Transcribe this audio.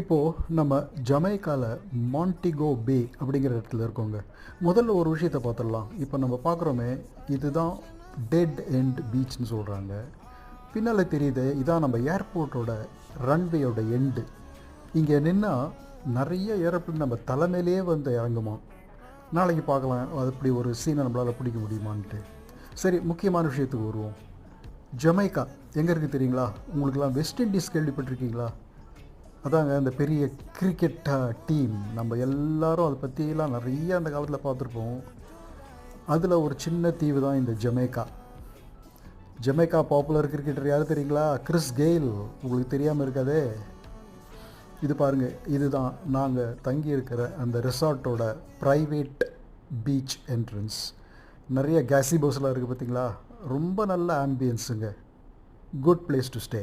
இப்போது நம்ம ஜமைக்காவில் மாண்டிகோ பே அப்படிங்கிற இடத்துல இருக்கோங்க. முதல்ல ஒரு விஷயத்தை பார்த்துடலாம். இப்போ நம்ம பார்க்குறோமே இதுதான் டெட் எண்ட் பீச்னு சொல்கிறாங்க பின்னால் தெரியுது இதான் நம்ம ஏர்போர்ட்டோட ரன்வேயோட எண்டு இங்கே நின்னா நிறைய ஏரோப்ளேன் நம்ம தலைமையிலே வந்து இறங்குமா? நாளைக்கு பார்க்கலாம். அது அப்படி ஒரு சீனை நம்மளால் பிடிக்க முடியுமான்ட்டு. சரி முக்கியமான விஷயத்துக்கு வருவோம். ஜமைக்கா எங்கே இருக்குது தெரியுங்களா? உங்களுக்கெல்லாம் வெஸ்ட் இண்டீஸ் கேள்விப்பட்டிருக்கீங்களா? அதாங்க அந்த பெரிய கிரிக்கெட் டீம் நம்ம எல்லாரும் அதை பற்றியெல்லாம் நிறைய அந்த காலத்தில் பார்த்துருப்போம். அதில் ஒரு சின்ன தீவு தான் இந்த ஜமேக்கா. ஜமேக்கா பாப்புலர் கிரிக்கெட்டர் யார் தெரியுங்களா? கிறிஸ் கெயில் உங்களுக்கு தெரியாமல் இருக்காதே. இது பாருங்கள் இதுதான் நாங்கள் தங்கி இருக்கிற அந்த ரெசார்ட்டோட ப்ரைவேட் பீச் என்ட்ரன்ஸ் நிறைய கேசி பஸ்லாம் இருக்குது பார்த்தீங்களா ரொம்ப நல்ல ஆம்பியன்ஸுங்க குட் பிளேஸ் டு ஸ்டே